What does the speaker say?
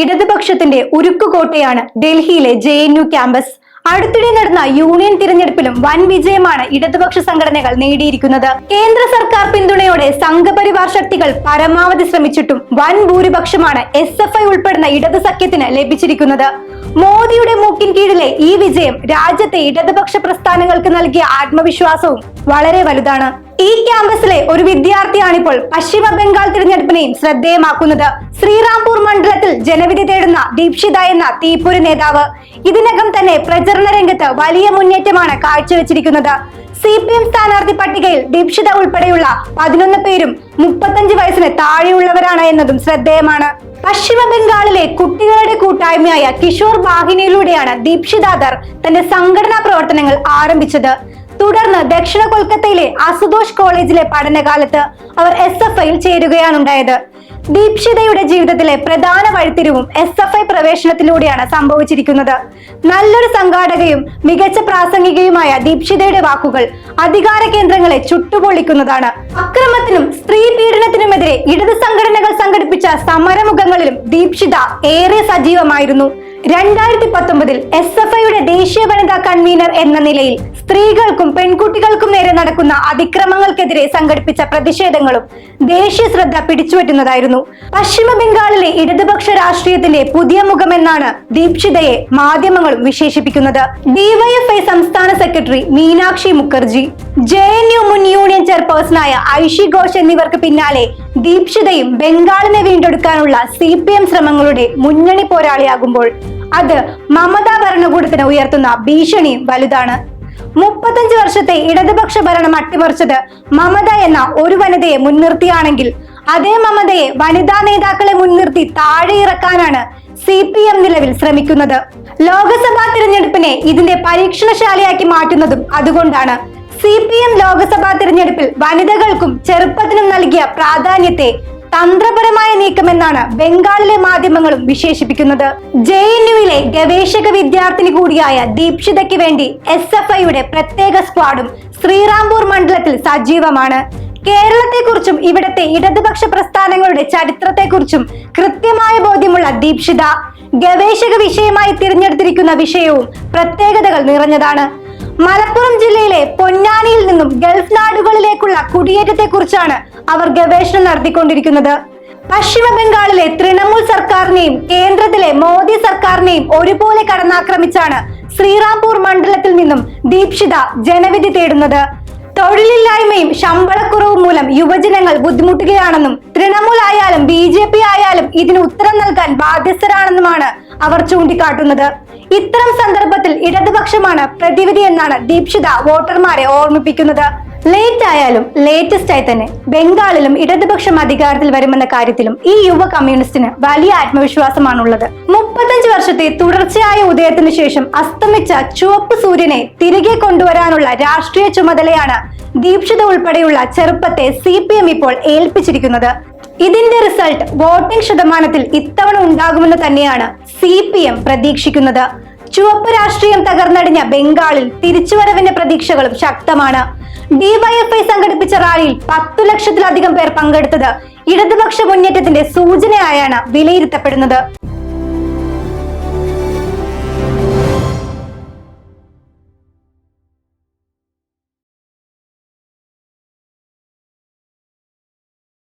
ഇടതുപക്ഷത്തിന്റെ ഉരുക്കുകോട്ടയാണ് ഡൽഹിയിലെ J N U campus. അടുത്തിടെ നടന്ന യൂണിയൻ തിരഞ്ഞെടുപ്പിലും വൻ വിജയമാണ് ഇടതുപക്ഷ സംഘടനകൾ നേടിയിരിക്കുന്നത്. കേന്ദ്ര സർക്കാർ പിന്തുണയോടെ സംഘപരിവാർ ശക്തികൾ പരമാവധി ശ്രമിച്ചിട്ടും വൻ ഭൂരിപക്ഷമാണ് എസ് എഫ് ഐ ഉൾപ്പെടുന്ന ഇടതു സഖ്യത്തിന് ലഭിച്ചിരിക്കുന്നത്. മോദിയുടെ മൂക്കിൻ കീഴിലെ ഈ വിജയം രാജ്യത്തെ ഇടതുപക്ഷ പ്രസ്ഥാനങ്ങൾക്ക് നൽകിയ ആത്മവിശ്വാസവും വളരെ വലുതാണ്. ഈ ക്യാമ്പസിലെ ഒരു വിദ്യാർത്ഥിയാണിപ്പോൾ പശ്ചിമ ബംഗാൾ തിരഞ്ഞെടുപ്പിനെയും ശ്രദ്ധേയമാക്കുന്നത്. ശ്രീറാംപൂർ മണ്ഡലത്തിൽ ജനവിധി തേടുന്ന ദീപ്ഷിത എന്ന തീപ്പൂര് നേതാവ്. ഇതിനകം തന്നെ പ്രചരണ രംഗത്ത് വലിയ മുന്നേറ്റമാണ് കാഴ്ചവെച്ചിരിക്കുന്നത്. സി പി എം സ്ഥാനാർത്ഥി പട്ടികയിൽ ദീപ്ഷിത ഉൾപ്പെടെയുള്ള പതിനൊന്ന് പേരും മുപ്പത്തഞ്ച് വയസ്സിന് താഴെയുള്ളവരാണ് എന്നതും ശ്രദ്ധേയമാണ്. പശ്ചിമ ബംഗാളിലെ കുട്ടികളുടെ കൂട്ടായ്മയായ കിഷോർ വാഹിനിയിലൂടെയാണ് ദീപ്ഷിതാദർ തന്റെ സംഘടനാ പ്രവർത്തനങ്ങൾ ആരംഭിച്ചത്. തുടർന്ന് ദക്ഷിണ കൊൽക്കത്തയിലെ അസുതോഷ് കോളേജിലെ പഠനകാലത്ത് അവർ എസ് എഫ് ഐയിൽ ചേരുകയാണുണ്ടായത്. ദീപ്ഷിതയുടെ ജീവിതത്തിലെ പ്രധാന വഴിത്തിരിവും എസ് എഫ് ഐ പ്രവേശനത്തിലൂടെയാണ് സംഭവിച്ചിരിക്കുന്നത്. നല്ലൊരു സംഘാടകയും മികച്ച പ്രാസംഗികയുമായ ദീപ്ഷിതയുടെ വാക്കുകൾ അധികാര കേന്ദ്രങ്ങളെ ചുട്ടുപൊള്ളിക്കുന്നതാണ്. അക്രമത്തിനും ഇടതു ഇടത് സംഘടനകൾ സംഘടിപ്പിച്ച സമരമുഖങ്ങളിലും ദീപ്ഷിത ഏറെ സജീവമായിരുന്നു. രണ്ടായിരത്തി പത്തൊമ്പതിൽ എസ് എഫ് ഐയുടെ ദേശീയ വനിതാ കൺവീനർ എന്ന നിലയിൽ സ്ത്രീകൾക്കും പെൺകുട്ടികൾക്കും നേരെ നടക്കുന്ന അതിക്രമങ്ങൾക്കെതിരെ സംഘടിപ്പിച്ച പ്രതിഷേധങ്ങളും ദേശീയ ശ്രദ്ധ പിടിച്ചുപറ്റുന്നതായിരുന്നു. പശ്ചിമ ബംഗാളിലെ ഇടതുപക്ഷ രാഷ്ട്രീയത്തിന്റെ പുതിയ മുഖമെന്നാണ് ദീപ്ഷിതയെ മാധ്യമങ്ങളും വിശേഷിപ്പിക്കുന്നത്. ഡിവൈഎഫ്ഐ സംസ്ഥാന secretary Meenakshi Mukherjee J N U മുൻ യൂണിയൻ ചെയർപേഴ്സണായ ഐഷി ഘോഷ് എന്നിവർക്ക് പിന്നാലെ ദീക്ഷിതയും ബംഗാളിനെ വീണ്ടെടുക്കാനുള്ള സി പി എം ശ്രമങ്ങളുടെ മുന്നണി പോരാളിയാകുമ്പോൾ അത് മമതാ ഭരണകൂടത്തിന് ഉയർത്തുന്ന ഭീഷണിയും വലുതാണ്. മുപ്പത്തഞ്ച് വർഷത്തെ ഇടതുപക്ഷ ഭരണം അട്ടിമറിച്ചത് മമത എന്ന ഒരു വനിതയെ മുൻനിർത്തിയാണെങ്കിൽ അതേ മമതയെ വനിതാ നേതാക്കളെ മുൻനിർത്തി താഴെ ഇറക്കാനാണ് സി പി എം നിലവിൽ ശ്രമിക്കുന്നത്. ലോക്സഭാ തിരഞ്ഞെടുപ്പിനെ ഇതിന്റെ പരീക്ഷണശാലയാക്കി മാറ്റുന്നതും അതുകൊണ്ടാണ്. സി പി എം ലോക്സഭാ തിരഞ്ഞെടുപ്പിൽ വനിതകൾക്കും ചെറുപ്പത്തിനും നൽകിയ പ്രാധാന്യത്തെ തന്ത്രപരമായ നീക്കമെന്നാണ് ബംഗാളിലെ മാധ്യമങ്ങളും വിശേഷിപ്പിക്കുന്നത്. ജെ എൻ യുവിലെ ഗവേഷക വിദ്യാർത്ഥിനി കൂടിയായ ദീക്ഷിതയ്ക്ക് വേണ്ടി എസ് എഫ് ഐയുടെ പ്രത്യേക സ്ക്വാഡും ശ്രീറാംപൂർ മണ്ഡലത്തിൽ സജീവമാണ്. കേരളത്തെക്കുറിച്ചും ഇവിടത്തെ ഇടതുപക്ഷ പ്രസ്ഥാനങ്ങളുടെ ചരിത്രത്തെക്കുറിച്ചും കൃത്യമായ ബോധ്യമുള്ള ദീക്ഷിത ഗവേഷക വിഷയമായി തിരഞ്ഞെടുത്തിരിക്കുന്ന വിഷയവും പ്രത്യേകതകൾ നിറഞ്ഞതാണ്. മലപ്പുറം ജില്ലയിലെ പൊന്നാനിയിൽ നിന്നും ഗൾഫ് നാടുകളിലേക്കുള്ള കുടിയേറ്റത്തെക്കുറിച്ചാണ് അവർ ഗവേഷണം നടത്തിക്കൊണ്ടിരിക്കുന്നത്. പശ്ചിമ ബംഗാളിലെ തൃണമൂൽ സർക്കാരിനെയും കേന്ദ്രത്തിലെ മോദി സർക്കാരിനെയും ഒരുപോലെ കടന്നാക്രമിച്ചാണ് ശ്രീറാംപൂർ മണ്ഡലത്തിൽ നിന്നും ദീപ്ഷിത ജനവിധി തേടുന്നത്. തൊഴിലില്ലായ്മയും ശമ്പളക്കുറവും മൂലം യുവജനങ്ങൾ ബുദ്ധിമുട്ടുകയാണെന്നും തൃണമൂൽ ആയാലും ബി ജെ പി ആയാലും ഇതിന് ഉത്തരം നൽകാൻ ബാധ്യസ്ഥരാണെന്നുമാണ് അവർ ചൂണ്ടിക്കാട്ടുന്നത്. ഇത്തരം സന്ദർഭത്തിൽ ഇടതുപക്ഷമാണ് പ്രതിവിധി എന്നാണ് ദീക്ഷിത വോട്ടർമാരെ ഓർമ്മിപ്പിക്കുന്നത്. ലേറ്റ് ആയാലും ലേറ്റസ്റ്റ് ആയി തന്നെ ബംഗാളിലും ഇടതുപക്ഷം അധികാരത്തിൽ വരുമെന്ന കാര്യത്തിലും ഈ യുവ കമ്മ്യൂണിസ്റ്റിന് വലിയ ആത്മവിശ്വാസമാണുള്ളത്. മുപ്പത്തഞ്ച് വർഷത്തെ തുടർച്ചയായ ഉദയത്തിന് ശേഷം അസ്തമിച്ച ചുവപ്പ് സൂര്യനെ തിരികെ കൊണ്ടുവരാനുള്ള രാഷ്ട്രീയ ചുമതലയാണ് ദീക്ഷിത ഉൾപ്പെടെയുള്ള ചെറുപ്പത്തെ സി പി എം ഇപ്പോൾ ഏൽപ്പിച്ചിരിക്കുന്നത്. ഇതിന്റെ റിസൾട്ട് വോട്ടിംഗ് ശതമാനത്തിൽ ഇത്തവണ ഉണ്ടാകുമെന്ന് തന്നെയാണ് സി പി എം പ്രതീക്ഷിക്കുന്നത്. ചുവപ്പ് രാഷ്ട്രീയം തകർന്നടിഞ്ഞ ബംഗാളിൽ തിരിച്ചുവരവിന്റെ പ്രതീക്ഷകളും ശക്തമാണ്. ഡിവൈഎഫ്ഐ സംഘടിപ്പിച്ച റാലിയിൽ പത്തു ലക്ഷത്തിലധികം പേർ പങ്കെടുത്തത് ഇടതുപക്ഷ മുന്നേറ്റത്തിന്റെ സൂചനയായാണ് വിലയിരുത്തപ്പെടുന്നത്.